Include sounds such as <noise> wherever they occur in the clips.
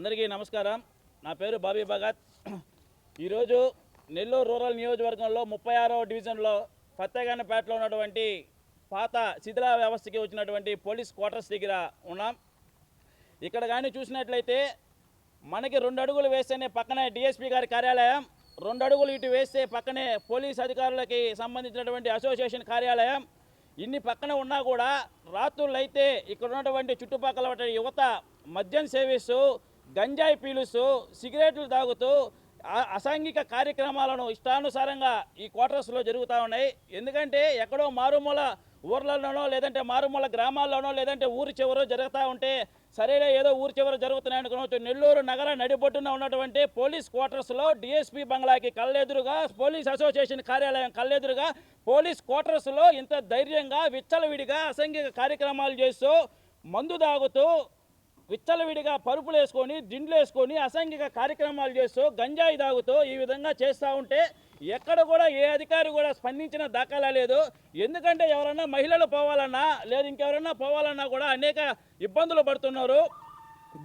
అందరికీ నమస్కారం. నా పేరు బాబీ భగత్. <clears throat> ఈరోజు నెల్లూరు రూరల్ నియోజకవర్గంలో ముప్పై ఆరవ డివిజన్లో ఫత్తేగానపేటలో ఉన్నటువంటి పాత శిథిల వ్యవస్థకి వచ్చినటువంటి పోలీస్ క్వార్టర్స్ దగ్గర ఉన్నాం. ఇక్కడ కానీ చూసినట్లయితే మనకి రెండు అడుగులు వేస్తేనే పక్కనే డిఎస్పీ గారి కార్యాలయం రెండు అడుగులు ఇటు వేస్తే పక్కనే పోలీస్ అధికారులకి సంబంధించినటువంటి అసోసియేషన్ కార్యాలయం. ఇన్ని పక్కన ఉన్నా కూడా రాత్రులు అయితే ఇక్కడ ఉన్నటువంటి చుట్టుపక్కల యువత మద్యం సేవిస్తూ గంజాయి పీలుస్తూ సిగరెట్లు తాగుతూ అసాంఘిక కార్యక్రమాలను ఇష్టానుసారంగా ఈ క్వార్టర్స్లో జరుగుతూ ఉన్నాయి. ఎందుకంటే ఎక్కడో మారుమూల ఊర్లలోనో లేదంటే మారుమూల గ్రామాల్లోనో లేదంటే ఊరి చివరో జరుగుతూ ఉంటే సరేలే ఏదో ఊరి చివర జరుగుతున్నాయి అనుకోవచ్చు నెల్లూరు నగర నడిబొట్టున ఉన్నటువంటి పోలీస్ క్వార్టర్స్లో డిఎస్పీ బంగ్లాకి కళ్ళెదురుగా పోలీస్ అసోసియేషన్ కార్యాలయం కళ్ళెదురుగా పోలీస్ క్వార్టర్స్లో ఇంత ధైర్యంగా విచ్చలవిడిగా అసంఘిక కార్యక్రమాలు చేస్తూ మందు తాగుతూ విచ్చలవిడిగా పరుపులు వేసుకొని దిండ్లు వేసుకొని అసంఘిక కార్యక్రమాలు చేస్తూ గంజాయి తాగుతూ ఈ విధంగా చేస్తూ ఉంటే ఎక్కడ కూడా ఏ అధికారి కూడా స్పందించిన దాఖలా లేదు. ఎందుకంటే ఎవరన్నా మహిళలు పోవాలన్నా లేదు ఇంకెవరన్నా పోవాలన్నా కూడా అనేక ఇబ్బందులు పడుతున్నారు.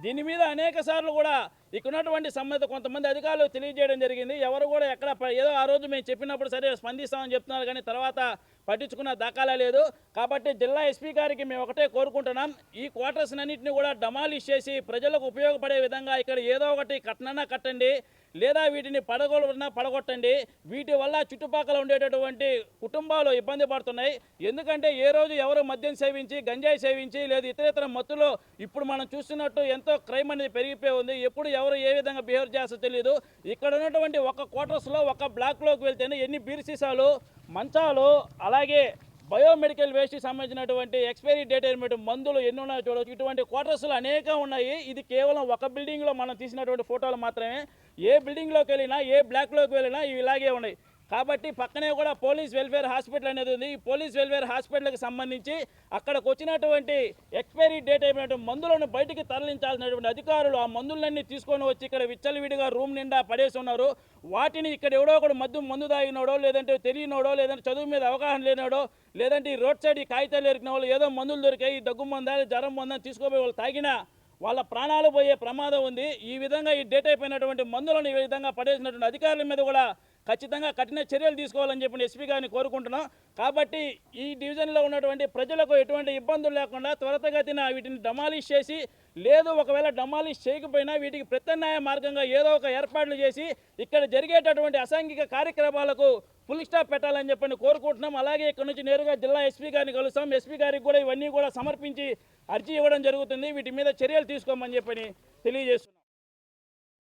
దీని మీద అనేక సార్లు కూడా ఇక్కడ ఉన్నటువంటి సంబంధిత కొంతమంది అధికారులు తెలియజేయడం జరిగింది. ఎవరు కూడా ఎక్కడ ఏదో ఆ రోజు మేము చెప్పినప్పుడు సరే స్పందిస్తామని చెప్తున్నారు కానీ తర్వాత పట్టించుకున్న దాఖలా లేదు. కాబట్టి జిల్లా ఎస్పీ గారికి మేము ఒకటే కోరుకుంటున్నాం. ఈ క్వార్టర్స్ అన్నింటినీ కూడా డమాలిష్ చేసి ప్రజలకు ఉపయోగపడే విధంగా ఇక్కడ ఏదో ఒకటి కట్టనన్నా కట్టండి. లేదా వీటిని పడగొన్నా పడగొట్టండి. వీటి వల్ల చుట్టుపక్కల ఉండేటటువంటి కుటుంబాలు ఇబ్బంది పడుతున్నాయి. ఎందుకంటే ఏ రోజు ఎవరు మద్యం సేవించి గంజాయి సేవించి లేదా ఇతరేతర మత్తులో ఇప్పుడు మనం చూస్తున్నట్టు ఎంతో క్రైమ్ అనేది పెరిగిపోయి ఉంది. ఎప్పుడు ఎవరు ఏ విధంగా బిహేవ్ చేస్తారో తెలియదు ఇక్కడ ఉన్నటువంటి ఒక క్వార్టర్స్లో ఒక బ్లాక్లోకి వెళ్తేనే ఎన్ని బీర్ సీసాలు మంచాలు అలాగే బయోమెడికల్ వేస్ట్కి సంబంధించినటువంటి ఎక్స్పైరీ డేట్ అయినటువంటి మందులు ఎన్ని ఉన్నాయో చూడవచ్చు. ఇటువంటి క్వార్టర్స్లు అనేక ఉన్నాయి. ఇది కేవలం ఒక బిల్డింగ్లో మనం తీసినటువంటి ఫోటోలు మాత్రమే. ఏ బిల్డింగ్లోకి వెళ్ళినా ఏ బ్లాక్లోకి వెళ్ళినా ఇవి ఇలాగే ఉన్నాయి. కాబట్టి పక్కనే కూడా పోలీస్ వెల్ఫేర్ హాస్పిటల్ అనేది ఉంది. ఈ పోలీస్ వెల్ఫేర్ హాస్పిటల్కి సంబంధించి అక్కడికి వచ్చినటువంటి ఎక్స్పైరీ డేట్ అయిపోయినటువంటి మందులను బయటికి తరలించాల్సినటువంటి అధికారులు ఆ మందులన్నీ తీసుకొని వచ్చి ఇక్కడ విచ్చలవిడిగా రూమ్ నిండా పడేసి ఉన్నారు. వాటిని ఇక్కడ ఎవడో ఒకడు మద్దు మందు తాగినోడో లేదంటే తెలియనోడో లేదంటే చదువు మీద అవగాహన లేనోడో లేదంటే ఈ రోడ్ సైడ్ ఈ కాగితాలు ఎరికిన వాళ్ళు ఏదో మందులు దొరికాయి ఈ దగ్గు మందా జ్వరం మందా తీసుకోపోయి వాళ్ళు తాగినా వాళ్ళ ప్రాణాలు పోయే ప్రమాదం ఉంది. ఈ విధంగా ఈ డేట్ అయిపోయినటువంటి మందులను ఈ విధంగా పడేసినటువంటి అధికారుల మీద కూడా ఖచ్చితంగా కఠిన చర్యలు తీసుకోవాలని చెప్పి ఎస్పీ గారిని కోరుకుంటున్నాం. కాబట్టి ఈ డివిజన్లో ఉన్నటువంటి ప్రజలకు ఎటువంటి ఇబ్బందులు లేకుండా త్వరితగతిన వీటిని డమాలిష్ చేసి లేదు ఒకవేళ డమాలిష్ చేయకపోయినా వీటికి ప్రత్యామ్నాయ మార్గంగా ఏదో ఒక ఏర్పాట్లు చేసి ఇక్కడ జరిగేటటువంటి అసాంఘిక కార్యక్రమాలకు ఫుల్ స్టాప్ పెట్టాలని చెప్పని కోరుకుంటున్నాం. అలాగే ఇక్కడ నుంచి నేరుగా జిల్లా ఎస్పీ గారిని కలుస్తాం. ఎస్పీ గారికి కూడా ఇవన్నీ కూడా సమర్పించి అర్జీ ఇవ్వడం జరుగుతుంది. వీటి మీద చర్యలు తీసుకోమని చెప్పని తెలియజేస్తున్నాం